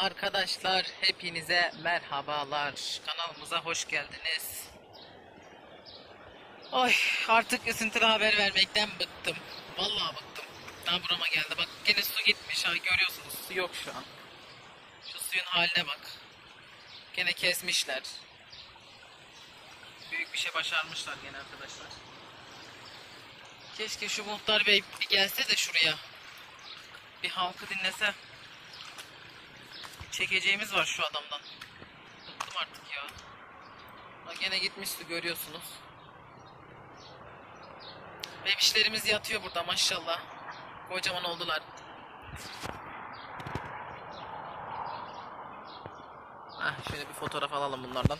Arkadaşlar hepinize merhabalar. Kanalımıza hoş geldiniz. Ay artık ısıntılı haber vermekten bıktım. Vallahi bıktım. Daha burama geldi. Bak gene su gitmiş ha görüyorsunuz. Su yok şu an. Şu suyun haline bak. Gene kesmişler. Büyük bir şey başarmışlar gene arkadaşlar. Keşke şu muhtar bey bir gelse de şuraya. Bir halkı dinlese. Çekeceğimiz var şu adamdan. Bıktım artık ya. Ha, gene gitmişti görüyorsunuz. Bebişlerimiz yatıyor burada maşallah. Kocaman oldular. Heh, şöyle bir fotoğraf alalım bunlardan.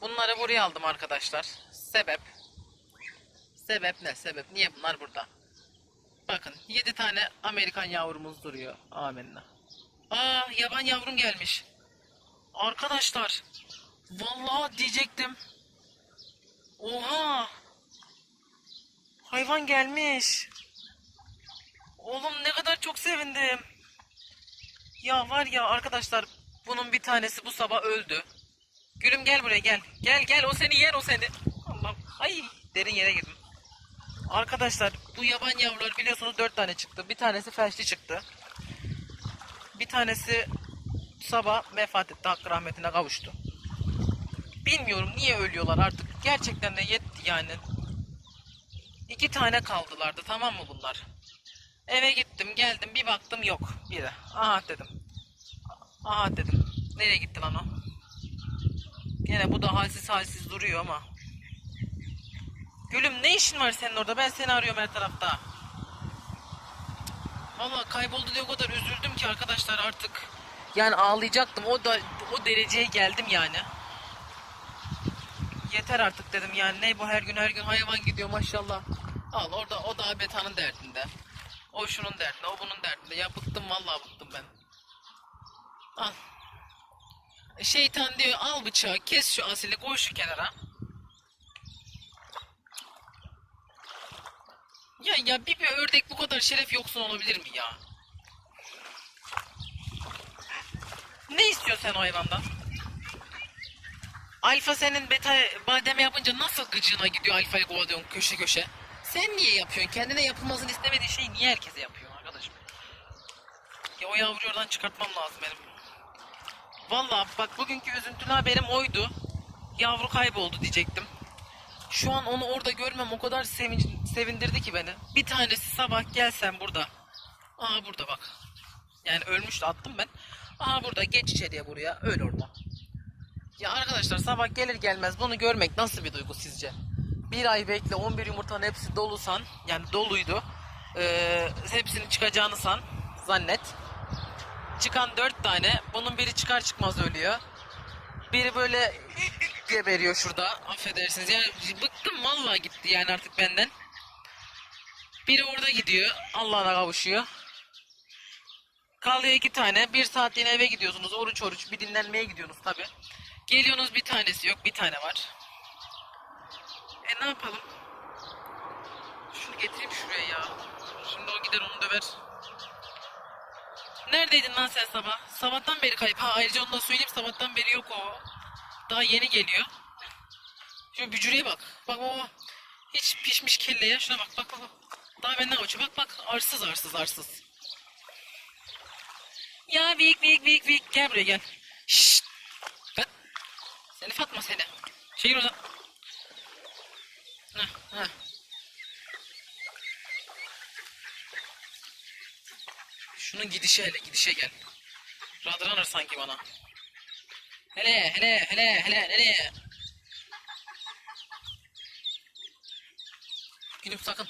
Bunları buraya aldım arkadaşlar. Sebep. Sebep ne? Sebep. Niye bunlar burada? Bakın 7 tane Amerikan yavrumuz duruyor. Amenna. Aa yaban yavrum gelmiş. Arkadaşlar. Vallahi diyecektim. Oha. Hayvan gelmiş. Oğlum ne kadar çok sevindim. Ya var ya arkadaşlar bunun bir tanesi bu sabah öldü. Gülüm gel buraya gel. Gel gel o seni yer o seni. Allah ay derin yere girdim. Arkadaşlar bu yaban yavrular biliyorsunuz dört tane çıktı. Bir tanesi felçli çıktı. Bir tanesi sabah vefat etti. Hakkı rahmetine kavuştu. Bilmiyorum niye ölüyorlar artık. Gerçekten de yetti yani. İki tane kaldılardı tamam mı bunlar? Eve gittim geldim bir baktım yok biri. Aha dedim. Aha dedim. Nereye gitti lan o? Gene bu da halsiz halsiz duruyor ama. Gülüm ne işin var senin orada? Ben seni arıyorum her tarafta. Valla kayboldu diye o kadar üzüldüm ki arkadaşlar artık. Yani ağlayacaktım. O da o dereceye geldim yani. Yeter artık dedim yani. Ne bu her gün her gün hayvan gidiyor maşallah. Al orada o da betanın derdinde. O şunun derdinde, o bunun derdinde. Ya bıktım vallahi bıktım ben. Al. Şeytan diyor al bıçağı kes şu asili koy şu kenara. Ya ya bir, bir ördek bu kadar şeref yoksun olabilir mi ya? Ne istiyorsun sen o hayvandan? Alfa senin beta bademe yapınca nasıl gıcığına gidiyor alfayı kovalıyorsun köşe köşe? Sen niye yapıyorsun? Kendine yapılmasını istemediğin şeyi niye herkese yapıyorsun arkadaşım? Ya o yavruyu oradan çıkartmam lazım benim. Vallahi bak bugünkü üzüntülü haberim oydu. Yavru kayboldu diyecektim. Şu an onu orada görmem o kadar sevin, sevindirdi ki beni. Bir tanesi sabah gelsem burada. Aa burada bak. Yani ölmüştü attım ben. Aa burada geç içeriye buraya. Öl orada. Ya arkadaşlar sabah gelir gelmez bunu görmek nasıl bir duygu sizce? Bir ay bekle 11 yumurtanın hepsi dolu san. Yani doluydu. Ee, hepsini çıkacağını san. Zannet. Çıkan 4 tane. Bunun biri çıkar çıkmaz ölüyor. Biri böyle geberiyor şurada. Affedersiniz. Yani bıktım vallahi gitti yani artık benden. Biri orada gidiyor. Allah'ına kavuşuyor. Kalıyor iki tane. Bir saatliğine eve gidiyorsunuz. Oruç oruç bir dinlenmeye gidiyorsunuz tabi. Geliyorsunuz bir tanesi yok. Bir tane var. E ne yapalım? Şunu getireyim şuraya ya. Şimdi o gider onu döver. Neredeydin lan sen sabah? Sabahtan beri kayıp. Ha ayrıca onu da söyleyeyim sabahtan beri yok o. Daha yeni geliyor. Şu bücüreye bak. Bak bak. Hiç pişmiş kelle ya. Şuna bak bak bak. Daha benden kaçıyor. Bak bak. Arsız arsız arsız. Ya büyük büyük büyük büyük. Gel buraya gel. Şşt. Bak. Seni Fatma seni. Çekil oradan. Heh, heh. Şunun gidişe hele gidişe gel. Radranır sanki bana. Hele hele hele hele nereye? Gülüm sakın.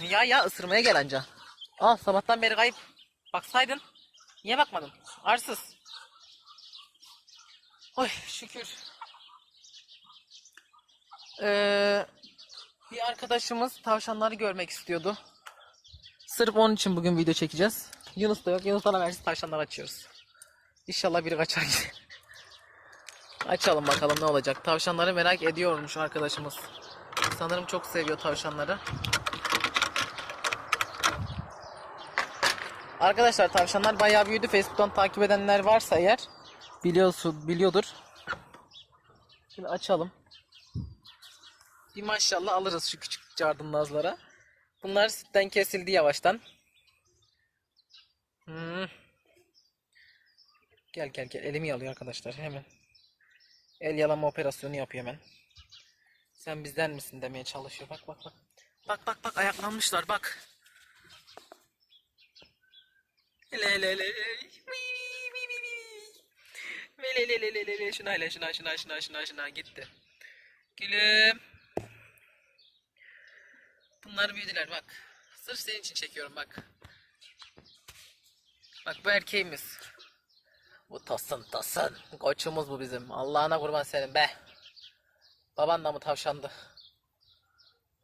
Ya ya ısırmaya gel anca. Al sabahtan beri kayıp. Baksaydın. Niye bakmadın? Arsız. Oy şükür. Ee, bir arkadaşımız tavşanları görmek istiyordu. Sırf onun için bugün video çekeceğiz. Yunus da yok. Yunus'tan habersiz tavşanlar açıyoruz. İnşallah biri kaçar. Açalım bakalım ne olacak. Tavşanları merak ediyormuş arkadaşımız. Sanırım çok seviyor tavşanları. Arkadaşlar tavşanlar bayağı büyüdü. Facebook'tan takip edenler varsa eğer biliyorsun biliyordur. Şimdi açalım. Bir maşallah alırız şu küçük cardınlazlara. Bunlar sütten kesildi yavaştan. Hmm. Gel gel gel elimi yalıyor arkadaşlar hemen. El yalama operasyonu yapıyor hemen. Sen bizden misin demeye çalışıyor. Bak bak bak. Bak bak bak ayaklanmışlar bak. Hele hele hele. Hele hele hele hele. Şuna hele şuna şuna şuna şuna şuna gitti. Gülüm. Bunlar büyüdüler bak. Sırf senin için çekiyorum bak. Bak bu erkeğimiz. Bu tasın tasın. Koçumuz bu bizim. Allah'ına kurban senin be. Baban da mı tavşandı?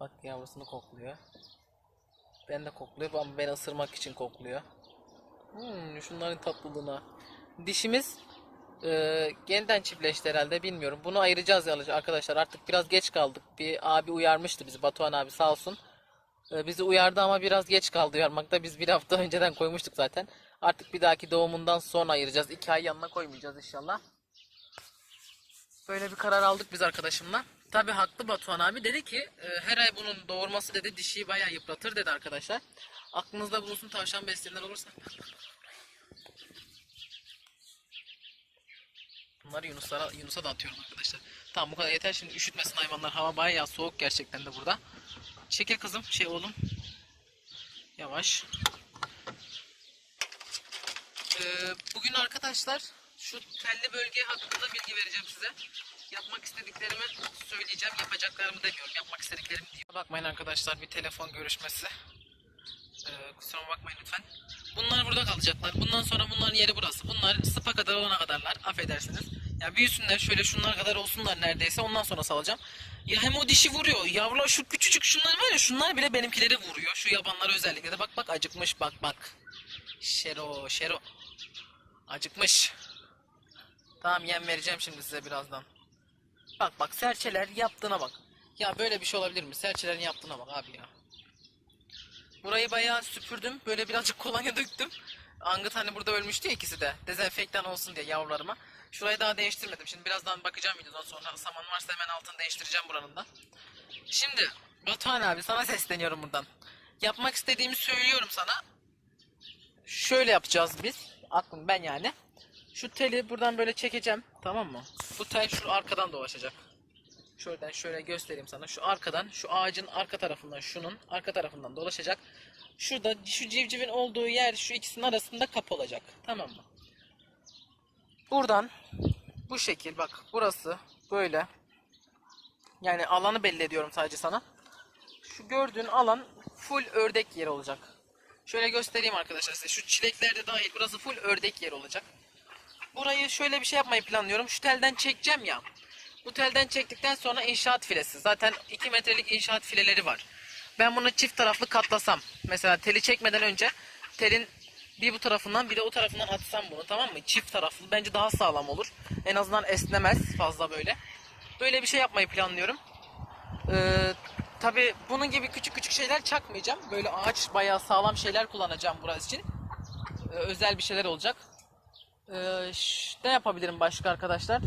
Bak yavrusunu kokluyor. Ben de kokluyor ama beni ısırmak için kokluyor. Hmm, şunların tatlılığına. Dişimiz e, yeniden çiftleşti herhalde bilmiyorum. Bunu ayıracağız ya arkadaşlar. Artık biraz geç kaldık. Bir abi uyarmıştı bizi. Batuhan abi sağ olsun. E, bizi uyardı ama biraz geç kaldı uyarmakta. Biz bir hafta önceden koymuştuk zaten. Artık bir dahaki doğumundan sonra ayıracağız. İki ay yanına koymayacağız inşallah. Böyle bir karar aldık biz arkadaşımla. Tabi haklı Batuhan abi dedi ki e, her ay bunun doğurması dedi dişiyi bayağı yıpratır dedi arkadaşlar. Aklınızda bulunsun tavşan besleyenler olursa. Bunları Yunuslara, Yunus'a da atıyorum arkadaşlar. Tamam bu kadar yeter şimdi üşütmesin hayvanlar. Hava bayağı soğuk gerçekten de burada. Çekil kızım şey oğlum. Yavaş. Ee, bugün arkadaşlar şu telli bölge hakkında bilgi vereceğim size. Yapmak istediklerimi söyleyeceğim. Yapacaklarımı demiyorum. Yapmak istediklerimi diyeyim. Bakmayın arkadaşlar bir telefon görüşmesi. Ee, kusura bakmayın lütfen. Bunlar burada kalacaklar. Bundan sonra bunların yeri burası. Bunlar sıpa kadar olana kadarlar. Affedersiniz. Ya büyüsünler şöyle şunlar kadar olsunlar neredeyse. Ondan sonra salacağım. Ya hem o dişi vuruyor. Yavrular şu küçücük şunlar var ya şunlar bile benimkileri vuruyor. Şu yabanlar özellikle de bak bak acıkmış bak bak. Şero şero. Acıkmış. Tamam yem vereceğim şimdi size birazdan. Bak bak serçeler yaptığına bak. Ya böyle bir şey olabilir mi? Serçelerin yaptığına bak abi ya. Burayı bayağı süpürdüm. Böyle birazcık kolonya döktüm. Angıt hani burada ölmüştü ya ikisi de. Dezenfektan olsun diye yavrularıma. Şurayı daha değiştirmedim. Şimdi birazdan bakacağım videodan sonra. Saman varsa hemen altını değiştireceğim buranın da. Şimdi Batuhan abi sana sesleniyorum buradan. Yapmak istediğimi söylüyorum sana. Şöyle yapacağız biz. Aklım ben yani. Şu teli buradan böyle çekeceğim. Tamam mı? Bu tel şu arkadan dolaşacak. Şuradan şöyle göstereyim sana. Şu arkadan, şu ağacın arka tarafından, şunun arka tarafından dolaşacak. Şurada şu civcivin olduğu yer şu ikisinin arasında kapı olacak. Tamam mı? Buradan bu şekil bak burası böyle. Yani alanı belli ediyorum sadece sana. Şu gördüğün alan full ördek yeri olacak. Şöyle göstereyim arkadaşlar size. Şu çileklerde dahil burası full ördek yeri olacak. Burayı şöyle bir şey yapmayı planlıyorum. Şu telden çekeceğim ya. Bu telden çektikten sonra inşaat filesi. Zaten 2 metrelik inşaat fileleri var. Ben bunu çift taraflı katlasam. Mesela teli çekmeden önce telin bir bu tarafından bir de o tarafından atsam bunu tamam mı? Çift taraflı. Bence daha sağlam olur. En azından esnemez fazla böyle. Böyle bir şey yapmayı planlıyorum. Ee, Tabi bunun gibi küçük küçük şeyler çakmayacağım. Böyle ağaç bayağı sağlam şeyler kullanacağım burası için. Ee, özel bir şeyler olacak. Ee, ne yapabilirim başka arkadaşlar?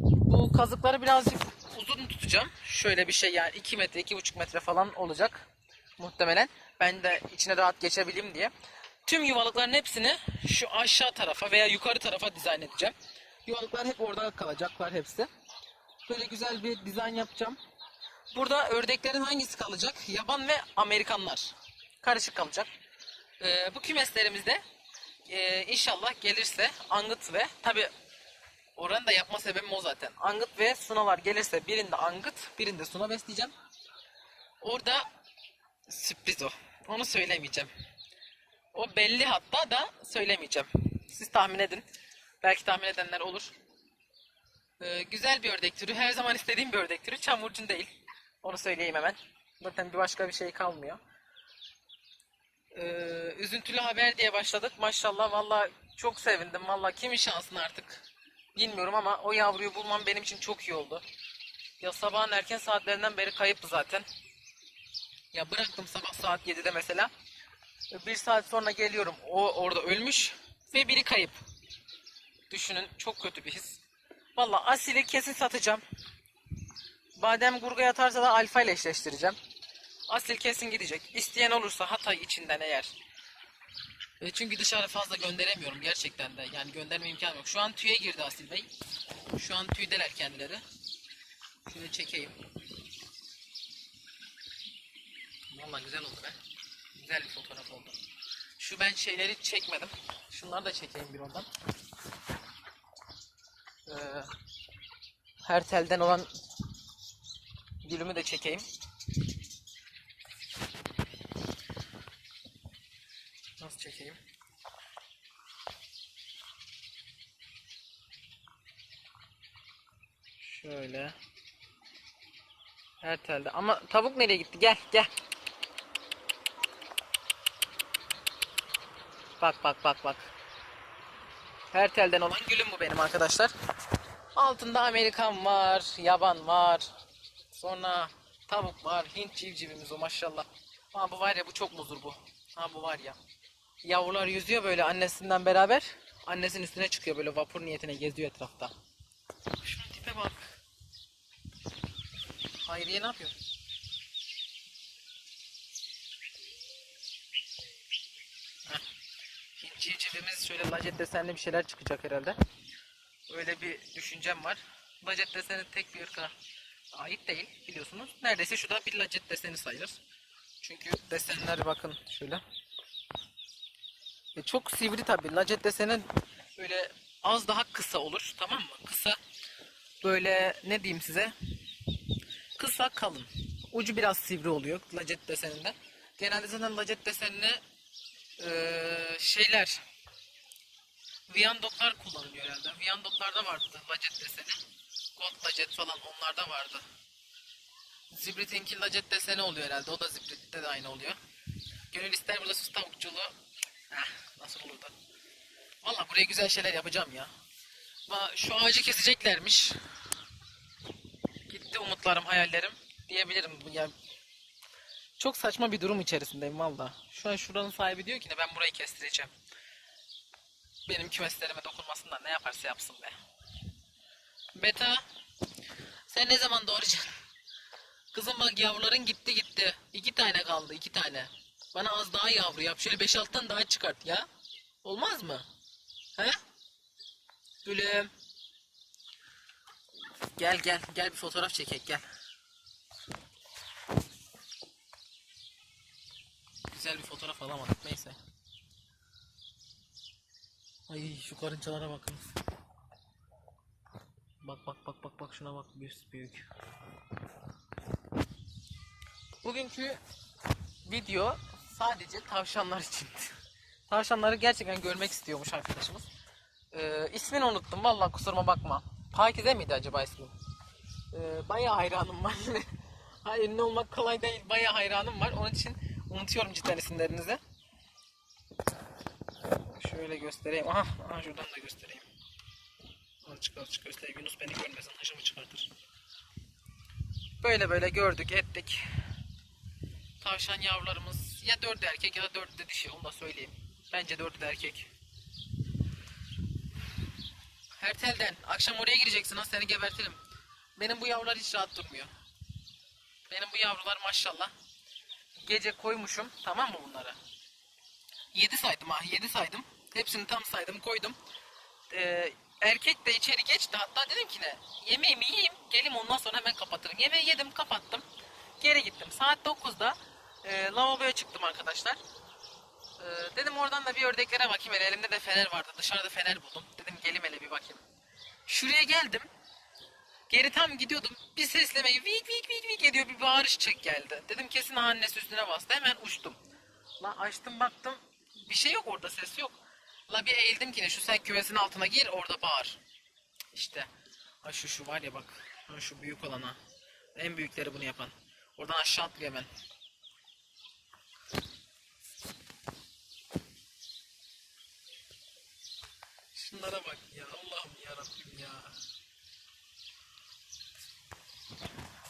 Bu kazıkları birazcık uzun tutacağım. Şöyle bir şey yani 2 metre 2,5 metre falan olacak. Muhtemelen. Ben de içine rahat geçebileyim diye. Tüm yuvalıkların hepsini şu aşağı tarafa veya yukarı tarafa dizayn edeceğim. Yuvalıklar hep orada kalacaklar hepsi. Böyle güzel bir dizayn yapacağım. Burada ördeklerin hangisi kalacak? Yaban ve Amerikanlar. Karışık kalacak. Ee, bu kümeslerimizde e, inşallah gelirse Angıt ve tabi oranı da yapma sebebim o zaten. Angıt ve Sunalar gelirse birinde Angıt birinde Suna besleyeceğim. Orada sürpriz o. Onu söylemeyeceğim. O belli hatta da söylemeyeceğim. Siz tahmin edin. Belki tahmin edenler olur. Ee, güzel bir ördek türü. Her zaman istediğim bir ördek türü. Çamurcun değil. Onu söyleyeyim hemen. Zaten bir başka bir şey kalmıyor. Ee, üzüntülü haber diye başladık. Maşallah valla çok sevindim. Valla kimin şansını artık bilmiyorum ama o yavruyu bulmam benim için çok iyi oldu. Ya sabahın erken saatlerinden beri kayıptı zaten. Ya bıraktım sabah saat 7'de mesela. Bir saat sonra geliyorum. O orada ölmüş ve biri kayıp. Düşünün çok kötü bir his. Valla Asil'i kesin satacağım. Badem Gurga'ya atarsa da Alfa ile eşleştireceğim. Asil kesin gidecek. İsteyen olursa Hatay içinden eğer. E çünkü dışarı fazla gönderemiyorum gerçekten de. Yani gönderme imkanım yok. Şu an tüye girdi Asil Bey. Şu an tüydeler kendileri. Şöyle çekeyim. Vallahi güzel oldu be. Güzel bir fotoğraf oldu. Şu ben şeyleri çekmedim. Şunları da çekeyim bir oradan. Ee, her telden olan gülümü de çekeyim. Nasıl çekeyim? Şöyle. Her telde. Ama tavuk nereye gitti? Gel gel. Bak bak bak bak. Her telden olan gülüm bu benim arkadaşlar. Altında Amerikan var, yaban var. Sonra tavuk var, Hint civcivimiz o maşallah. Ha bu var ya bu çok muzur bu. Ha bu var ya. Yavrular yüzüyor böyle annesinden beraber. Annesinin üstüne çıkıyor böyle vapur niyetine geziyor etrafta. Şunun tipe bak. Hayriye ne yapıyor? Heh. Hint civcivimiz şöyle lacet desenli bir şeyler çıkacak herhalde. Öyle bir düşüncem var. Lacet deseni tek bir ırka ait değil biliyorsunuz. Neredeyse şu da bir lacet deseni sayılır. Çünkü desenler bakın şöyle. E çok sivri tabi. Lacet deseni böyle az daha kısa olur tamam mı? Kısa böyle ne diyeyim size? Kısa kalın. Ucu biraz sivri oluyor lacet deseninde. Genelde zaten lacet desenini eee, şeyler Viyandoklar kullanılıyor herhalde. Viyandoklarda vardı lacet deseni. Gold lacet falan onlarda vardı. Zibrit'inki lacet deseni oluyor herhalde. O da Zibrit'te de aynı oluyor. Gönül ister burada sus tavukçuluğu. Heh, nasıl olur da. Valla buraya güzel şeyler yapacağım ya. Ba- Şu ağacı keseceklermiş. Gitti umutlarım, hayallerim diyebilirim. Bu Ya çok saçma bir durum içerisindeyim valla. Şu an şuranın sahibi diyor ki ne ben burayı kestireceğim. Benim kümeslerime dokunmasınlar ne yaparsa yapsın be. Beta sen ne zaman doğuracaksın? Kızım bak yavruların gitti gitti. İki tane kaldı iki tane. Bana az daha yavru yap. Şöyle 5-6 tane daha çıkart ya. Olmaz mı? He? Gülüm. Gel gel gel bir fotoğraf çekek gel. Güzel bir fotoğraf alamadık neyse. Ay şu karıncalara bakın. Bak bak bak bak bak şuna bak büyük büyük. Bugünkü video sadece tavşanlar için. Tavşanları gerçekten görmek istiyormuş arkadaşımız. Ee, ismini unuttum vallahi kusuruma bakma. Pakize miydi acaba ismi? Ee, bayağı hayranım var. Hayır ünlü olmak kolay değil. Bayağı hayranım var. Onun için unutuyorum cidden isimlerinizi. Şöyle göstereyim. Aha, aha şuradan da göstereyim. Azıcık azıcık göstereyim. Yunus beni görmesin. Hışımı çıkartır. Böyle böyle gördük ettik. Tavşan yavrularımız ya dördü erkek ya da dördü de dişi. Onu da söyleyeyim. Bence dördü de erkek. Her telden. Akşam oraya gireceksin ha seni gebertirim. Benim bu yavrular hiç rahat durmuyor. Benim bu yavrular maşallah. Gece koymuşum tamam mı bunları? 7 saydım ha 7 saydım. Hepsini tam saydım koydum. Ee, erkek de içeri geçti hatta dedim ki ne yemeğimi yiyeyim gelim ondan sonra hemen kapatırım. Yemeği yedim kapattım. Geri gittim. Saat 9'da e, lavaboya çıktım arkadaşlar. Ee, dedim oradan da bir ördeklere bakayım. Hele elimde de fener vardı. Dışarıda fener buldum. Dedim gelim hele bir bakayım. Şuraya geldim. Geri tam gidiyordum. Bir sesleme vik vik vik vik ediyor. Bir bağırış çek geldi. Dedim kesin annesi üstüne bastı. Hemen uçtum. La açtım baktım. Bir şey yok orada ses yok. La bir eğildim ki ne şu sen küvesin altına gir orada bağır. İşte. Ha şu şu var ya bak. Ha şu büyük olan ha. En büyükleri bunu yapan. Oradan aşağı atlıyor hemen. Şunlara bak ya Allah'ım ya Rabbim ya.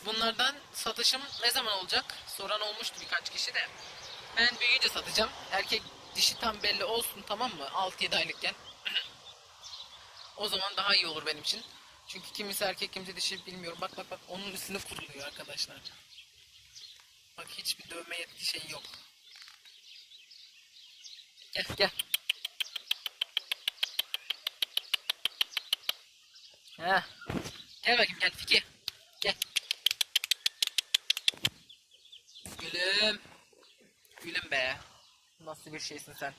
Bunlardan satışım ne zaman olacak? Soran olmuştu birkaç kişi de. Ben büyüyünce satacağım. Erkek dişi tam belli olsun tamam mı? 6-7 aylıkken. o zaman daha iyi olur benim için. Çünkü kimisi erkek kimisi dişi bilmiyorum. Bak bak bak onun üstüne kuruluyor arkadaşlar. Bak hiçbir dövme yetki şey yok. Gel gel. Heh. Gel bakayım gel Fiki. Gel. Gülüm. Gülüm be. Nasıl bir şeysin sen?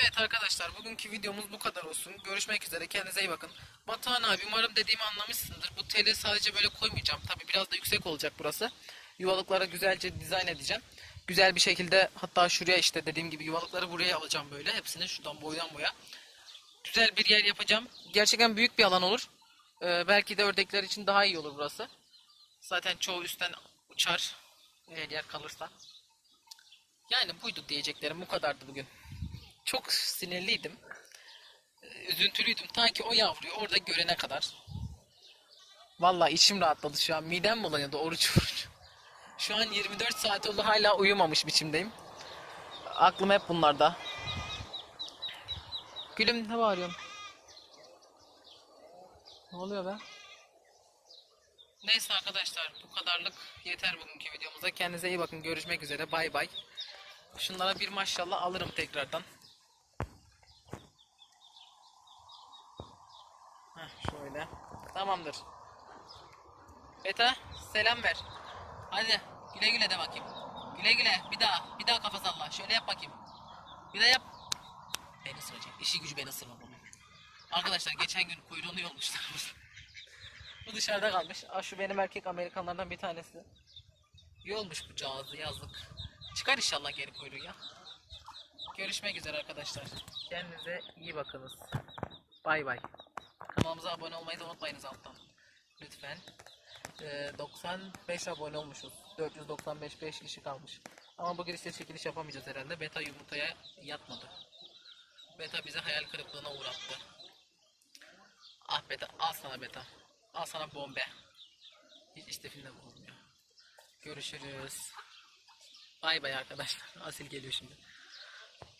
Evet arkadaşlar bugünkü videomuz bu kadar olsun. Görüşmek üzere kendinize iyi bakın. Batuhan abi umarım dediğimi anlamışsındır. Bu teli sadece böyle koymayacağım. Tabi biraz da yüksek olacak burası. Yuvalıklara güzelce dizayn edeceğim. Güzel bir şekilde hatta şuraya işte dediğim gibi yuvalıkları buraya alacağım böyle. Hepsini şuradan boydan boya. Güzel bir yer yapacağım. Gerçekten büyük bir alan olur. Ee, belki de ördekler için daha iyi olur burası. Zaten çoğu üstten uçar. Eğer yer kalırsa. Yani buydu diyeceklerim. Bu kadardı bugün. Çok sinirliydim. Ee, Üzüntülüydüm. Ta ki o yavruyu orada görene kadar. Vallahi içim rahatladı şu an. Midem bulanıyordu oruç oruç. Şu an 24 saat oldu hala uyumamış biçimdeyim. Aklım hep bunlarda. Gülüm ne bağırıyorsun? Ne oluyor be? Neyse arkadaşlar bu kadarlık yeter bugünkü videomuzda. Kendinize iyi bakın. Görüşmek üzere. Bay bay. Şunlara bir maşallah alırım tekrardan. Heh, şöyle. Tamamdır. Beta selam ver. Hadi güle güle de bakayım. Güle güle. Bir daha. Bir daha kafa salla. Şöyle yap bakayım. Bir daha yap. Beni ısıracak. İşi gücü beni ısırma bunun. Arkadaşlar geçen gün kuyruğunu yolmuşlar. bu dışarıda kalmış. Aa, şu benim erkek Amerikanlardan bir tanesi. İyi olmuş bu cihazı yazlık. Çıkar inşallah geri kuyruğu ya. Görüşmek üzere arkadaşlar. Kendinize iyi bakınız. Bay bay. Kanalımıza abone olmayı da unutmayınız alttan. Lütfen. Ee, 95 abone olmuşuz. 495 5 kişi kalmış. Ama bu girişte çekiliş yapamayacağız herhalde. Beta yumurtaya yatmadı. Beta bizi hayal kırıklığına uğrattı. Ah beta al sana beta. Al sana bombe. Hiç istifinde bulunmuyor. Görüşürüz. Bay bay arkadaşlar. Asil geliyor şimdi.